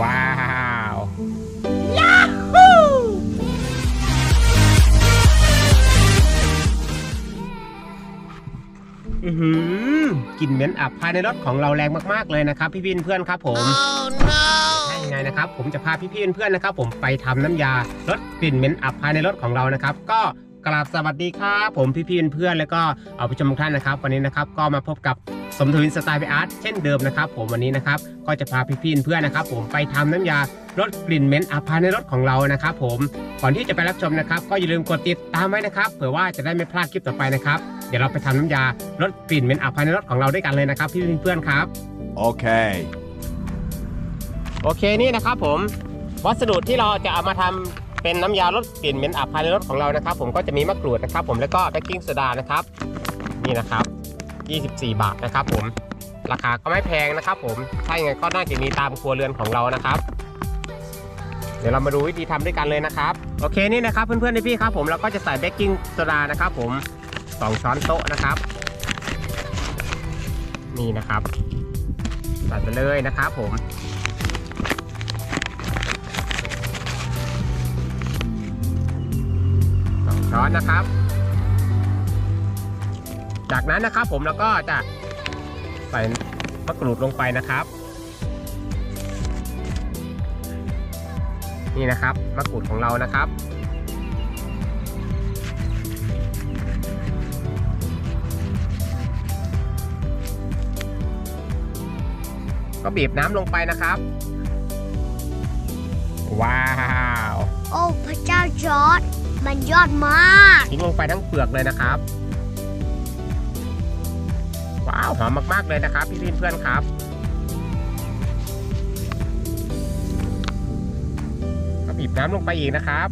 ว้าวอือหือกลิ่นเหม็นอับภายในรถของเราแรงมากๆเลยนะครับ พี่พี่เพื่อนๆครับผมใช่ยังไงนะครับผมจะพาพี่พี่เพื่อนๆนะครับ ผมไปทำน้ำยาลดกลิ่นเหม็นอับภายในรถของเรานะครับ ก็ กราบสวัสดีครับผมพี่พี่เพื่อนๆแล้วก็เอาผู้ชมทุกท่านนะครับ วันนี้นะครับก็มาพบกับสมทวินสไตล์ไปอาร์ตเช่นเดิมนะครับผมวันนี้นะครับก็จะพาพี่พี่เพื่อนๆนะครับ ผมไปทำน้ำยาลดกลิ่นเหม็นอับภายในรถของเรานะครับ ผมก่อนที่จะไปรับชมนะครับ ก็อย่าลืมกดติดตามไว้นะครับเผื่อว่าจะได้ไม่พลาดคลิปต่อไปนะครับเดี๋ยวเราไปทำน้ำยาลดกลิ่นเหม็นอับภายในรถของเราด้วยกันเลยนะครับ พี่เพื่อนๆครับ Okay. โอเคนี่นะครับผมวัสดุที่เราจะเอามาทำ เป็นน้ำยาลดกลิ่นเหม็นอับภายในรถของเรานะครับ ผมก็จะมีมะกรูดนะครับ ผมแล้วก็เบกกิ้งโซดานะครับ นี่นะครับ 24 บาทนะครับ ผมราคาก็ไม่แพงนะครับ ผมถ้าอย่างไงก็น่าจะมีตามครัวเรือนของเรานะครับเดี๋ยวเรามาดูวิธีทำด้วยกันเลยนะครับ โอเคนี่นะครับเพื่อนๆพี่ๆครับ ผมเราก็จะใส่เบกกิ้งโซดานะครับ ผมสองช้อนโต๊ะนะครับ นี่นะครับใส่ไปเลยนะครับ ผม ช้อนนะครับ จากนั้นนะครับผมเราก็จะใส่มะกรูดลงไปนะครับ นี่นะครับมะกรูดของเรานะครับ ก็บีบน้ำลงไปนะครับ ว้าว โอ้ พระเจ้าจอร์ด มันยอดมากทิ้งลงไปทั้งเปลือกเลยนะครับ ว้าวหอมมากๆเลยนะครับ พี่รีนเพื่อนครับ ก็บีบน้ำลงไปอีกนะครับ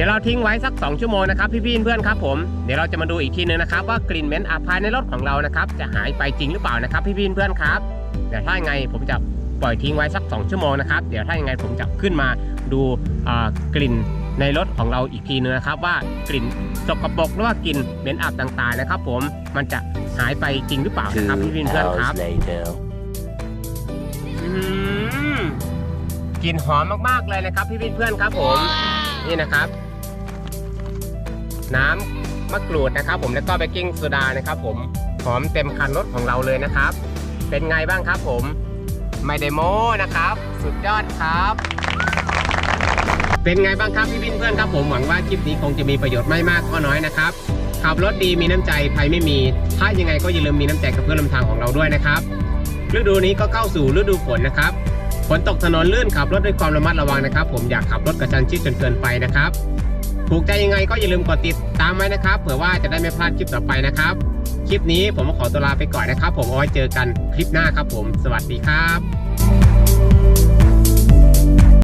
ดี๋ยวเราทิ้งไว้สัก 2 ชั่วโมงนะครับพี่พี่เพื่อนครับผมเดี๋ยวเราจะมาดูอีกทีนึงนะครับว่ากลิ่นเหม็นอับภายในรถของเรานะครับจะหายไปจริงหรือเปล่านะครับพี่พี่เพื่อนครับเดี๋ยวถ้ายังไงผมจะปล่อยทิ้งไว้สัก 2 ชั่วโมงนะครับเดี๋ยวถ้ายังไงผมจะขึ้นมาดูอ่ากลิ่นในรถของเราอีกทีนึงนะครับ ว่ากลิ่นสกปรกหรือว่ากลิ่นเหม็นอับต่างๆนะครับ ผมมันจะหายไปจริงหรือเปล่านะครับ Two พี่พี่เพื่อนครับ hours later. อืมกลิ่นหอมมากๆเลยนะครับพี่เพื่อนๆครับผมนี่นะครับ น้ำมะกรูดนะครับ ผมแล้วก็เบกกิ้งโซดานะครับ ผมหอมเต็มคันรถของเราเลยนะครับ เป็นไงบ้างครับผมไม่ได้โม้นะครับ สุดยอดครับ เป็นไงบ้างครับพี่เพื่อนครับ ผมหวังว่าคลิปนี้คงจะมีประโยชน์ไม่มากก็น้อยนะครับขับรถดีมีน้ำใจภัยไม่มี ถ้ายังไงก็อย่าลืมมีน้ำใจกับเพื่อนร่วมทางของเราด้วยนะครับฤดูนี้ก็เข้าสู่ฤดูฝนนะครับฝนตกถนนลื่นขับรถด้วยความระมัดระวังนะครับ ผมอยากขับรถกระชันชิดจนเกินไปนะครับ ถูกใจยังไงก็อย่าลืมกดติดตามไว้นะครับ เผื่อว่าจะได้ไม่พลาดคลิปต่อไปนะครับ คลิปนี้ผมขอตัวลาไปก่อนนะครับ ผมเอาไว้เจอกันคลิปหน้าครับผม สวัสดีครับ